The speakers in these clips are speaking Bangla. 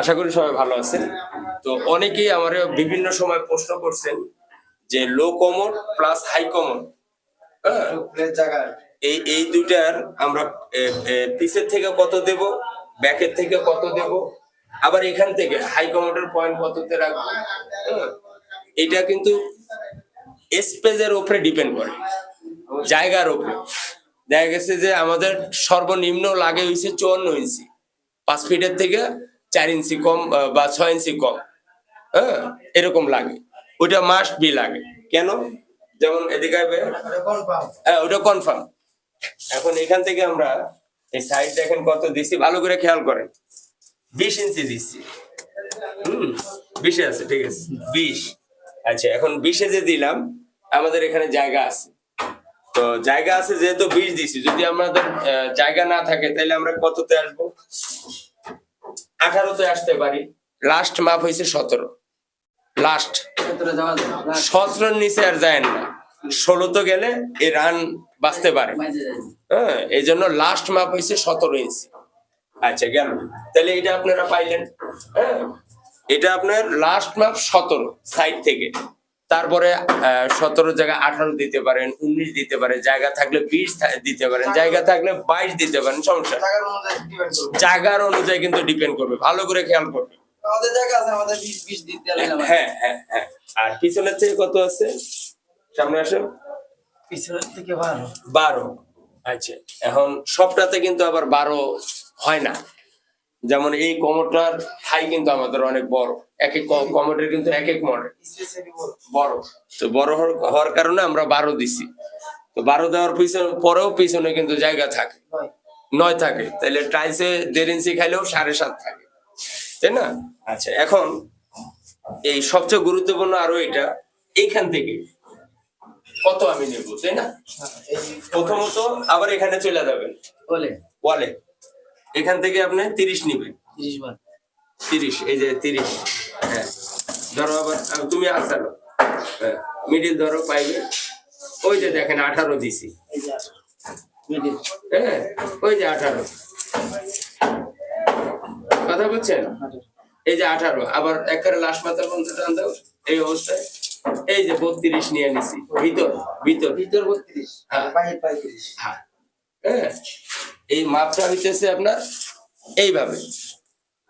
আশা করি সবাই ভালো আছেন। তো অনেকেই আমার বিভিন্ন সময় প্রশ্ন করছেন যে low common plus high common এই এই দুটার আমরা এ, থেকে কত দেব? ব্যাকের থেকে কত দেব? আবার এখান থেকে হাই কমোডের পয়েন্ট কততে রাখব? হ্যাঁ, এটা কিন্তু স্পেসের উপরে ডিপেন্ড করে। জায়গার উপরে। দেখা গেছে যে আমাদের সর্বনিম্ন লাগে হয়েছে চুয়ান্ন ইঞ্চি পাঁচ ফিটের থেকে চার ইঞ্চি কম বা ছয় ইঞ্চি কম। হ্যাঁ এরকম লাগে। ওইটা মাস্ট বি লাগে। কেন? যেমন এদিকে হ্যাঁ ওটা কনফার্ম এখন এখান থেকে আমরা এই সাইড দেখেন কত দিছি। ভালো করে খেয়াল করেন। বিশ ইঞ্চি দিচ্ছি হুম, বিশে আছে, ঠিক আছে। বিশ। আচ্ছা এখন বিশে যে দিলাম, আমাদের এখানে জায়গা আছে। তো জায়গা আছে যেহেতু বিশ দিছি। যদি আমাদের জায়গা না থাকে, তাহলে আমরা কততে আসব? আঠারোতে আসতে পারি। লাস্ট মাপ হয়েছে সতেরো। লাস্ট সতেরোর নিচে আর যায় না। ষোলো তো গেলে এ রান বাঁচতে পারে। হ্যাঁ এই জন্য লাস্ট মাপ হয়েছে সতেরো ইঞ্চি আচ্ছা গেল। তাহলে এটা আপনারা পাইলেন। হ্যাঁ এটা আপনার লাস্ট মাপ সতেরো সাইড থেকে। তারপরে সতেরো জায়গায় আঠারো দিতে পারেন উনিশ দিতে পারেন জায়গা থাকলে বিশ দিতে পারেন জায়গা থাকলে বাইশ দিতে পারেন সমস্যা জায়গার অনুযায়ী ডিপেন্ড করবে। জায়গার অনুযায়ী কিন্তু ডিপেন্ড করবে ভালো করে খেয়াল করবে। জায়গা দিলাম হ্যাঁ হ্যাঁ হ্যাঁ আর পিছনের থেকে কত আছে? সামনে আসো। পিছনের থেকে ভালো বারো আচ্ছা। এখন সবটাতে কিন্তু আবার বারো হয় না। যেমন এই কমোটার থাই কিন্তু আমাদের অনেক বড়। এক এক কমোটের কিন্তু এক এক মডেল। বড়। তো বড় হওয়ার- হওয়ার কারণে আমরা বারো দিছি। তো বারো দেওয়ার পিছনে পরেও পিছনে কিন্তু জায়গা থাকে। নয় থাকে। তাহলে টাইলসে দেড় ইঞ্চি খাইলেও সাড়ে সাত থাকে। তাই না? আচ্ছা। এখন এই সবচেয়ে গুরুত্বপূর্ণ আরও এটা এইখান থেকে কত আমি নেব তাই না? হ্যাঁ, প্রথমত আবার এখানে চলে যাবেন। বলে ওয়ালে। এখান থেকে আপনি তিরিশ নিবেন। তিরিশ বার। তিরিশ এই যে তিরিশ। হ্যাঁ। ধরো আবার তুমি আসানো হ্যাঁ মিডিল ধরো পাইবে। ওই যে দেখেন আঠারো দিছি। এই যে হ্যাঁ ওই যে আঠারো। কথা বলছেন এই যে আঠারো। আবার একবারে লাস্ট মাথার বন্ধু টান দাও। এই অবস্থায়। এই যে বত্রিশ নিয়ে নিছি। ভিতর ভিতর। ভিতর বত্রিশ। হ্যাঁ। হ্যাঁ। হ্যাঁ এই মাপটা হইতেছে আপনার এইভাবে।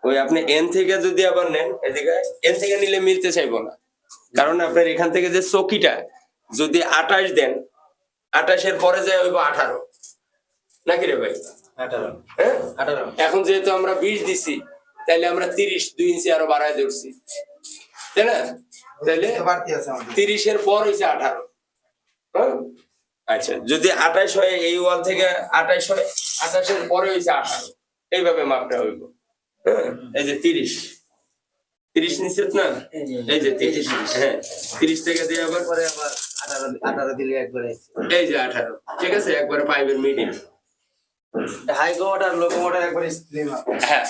ওই আপনি এন থেকে যদি আবার নেন এদিকে এন থেকে নিলে মিলতে চাইব না। কারণ আপনার এখান থেকে যে চকিটা যদি আঠাশ দেন আঠাশের পরে যায় হইব আঠারো। নাকি রে ভাই? আঠারো। হ্যাঁ? এখন যেহেতু আমরা বিশ দিছি তাহলে আমরা তিরিশ দুই ইঞ্চি আরও বাড়ায় ধরছি। তাই না? তাহলে তিরিশের পর হয়েছে আঠারো। হ্যাঁ? আচ্ছা যদি আঠাশ হয় এই ওয়াল থেকে আঠাশ হয় আঠাশের পরে হয়েছে আঠারো। এইভাবে মাপটা হইব। হ্যাঁ এই যে তিরিশ। তিরিশ নিচে না? এই যে- তিরিশ। হ্যাঁ তিরিশ থেকে দিয়ে আবার পরে আবার আঠারো আঠারো দিলে একবারে এই যে আঠারো। ঠিক আছে একবারে পাইবের মিডিল হাই লো একবারে হ্যাঁ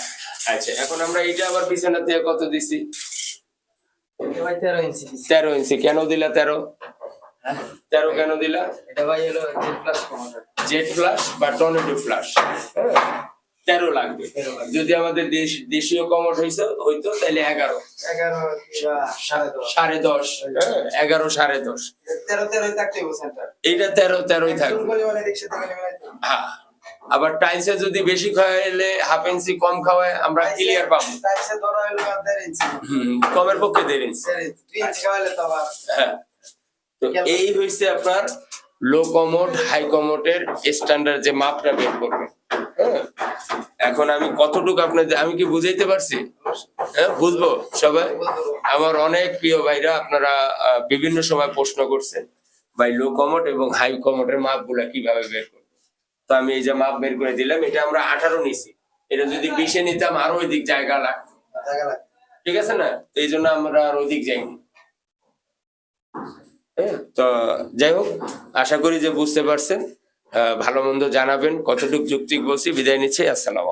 আচ্ছা এখন আমরা এইটা আবার থেকে কত দিছি? তেরো ইঞ্চি তেরো ইঞ্চি। কেন দিলা তেরো? তেরো কেন দিলা? এটা ভাই হলো জেড প্লাস জেট ফ্লাশ বা টর্নেডো ফ্লাশ তেরো লাগবে। যদি আমাদের দেশ দেশীয় কমট হইতো হইতো তাহলে এগারো। এগারো সাড়ে দশ। হ্যাঁ, এগারো সাড়ে দশ। এইটা তেরো তেরোই থাকবে। হবে? হ্যাঁ। আবার টাইলসে যদি বেশি খাওয়াইলে হাফ ইঞ্চি কম খাওয়ায় আমরা ক্লিয়ার পাবো। কমের পক্ষে দেড় ইঞ্চি হ্যাঁ। তো এই হইছে আপনার লো কমোড হাই কমোডের স্ট্যান্ডার্ড যে মাপটা বের করবে। হ্যাঁ? এখন আমি কতটুকু আপনাদের আমি কি বুঝাইতে পারছি? হ্যাঁ বুঝব সবাই? আমার অনেক প্রিয় ভাইরা আপনারা বিভিন্ন সময় প্রশ্ন করছেন ভাই লো কমোড এবং হাই কমোডের মাপগুলা কীভাবে বের করব? তো আমি এই যে মাপ বের করে দিলাম এটা আমরা আঠারো নিছি এটা যদি বিশে নিতাম আরও ওইদিক জায়গা লাগতো। জায়গা লাগবে। ঠিক আছে না? এই জন্য আমরা আর ওদিক যাইনি। হ্যাঁ, তো যাই হোক, আশা করি যে বুঝতে পারছেন ভালো মন্দ জানাবেন। কতটুকু যুক্তি বলছি, বিদায় নিচ্ছি, আসসালাম